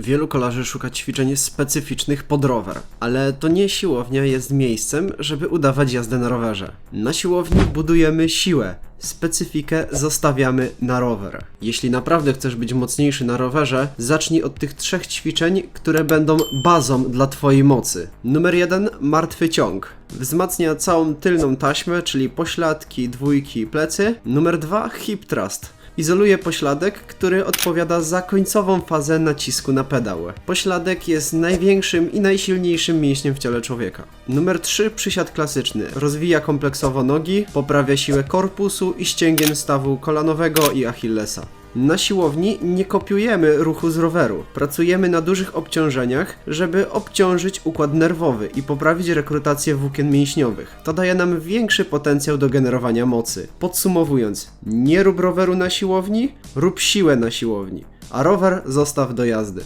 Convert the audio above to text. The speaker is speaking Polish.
Wielu kolarzy szuka ćwiczeń specyficznych pod rower, ale to nie siłownia jest miejscem, żeby udawać jazdę na rowerze. Na siłowni budujemy siłę, specyfikę zostawiamy na rower. Jeśli naprawdę chcesz być mocniejszy na rowerze, zacznij od tych trzech ćwiczeń, które będą bazą dla Twojej mocy. Numer jeden, martwy ciąg. Wzmacnia całą tylną taśmę, czyli pośladki, dwójki plecy. Numer dwa, hip thrust. Izoluje pośladek, który odpowiada za końcową fazę nacisku na pedał. Pośladek jest największym i najsilniejszym mięśniem w ciele człowieka. Numer 3. Przysiad klasyczny. Rozwija kompleksowo nogi, poprawia siłę korpusu i ścięgien stawu kolanowego i achillesa. Na siłowni nie kopiujemy ruchu z roweru. Pracujemy na dużych obciążeniach, żeby obciążyć układ nerwowy i poprawić rekrutację włókien mięśniowych. To daje nam większy potencjał do generowania mocy. Podsumowując, nie rób roweru na siłowni, rób siłę na siłowni, a rower zostaw do jazdy.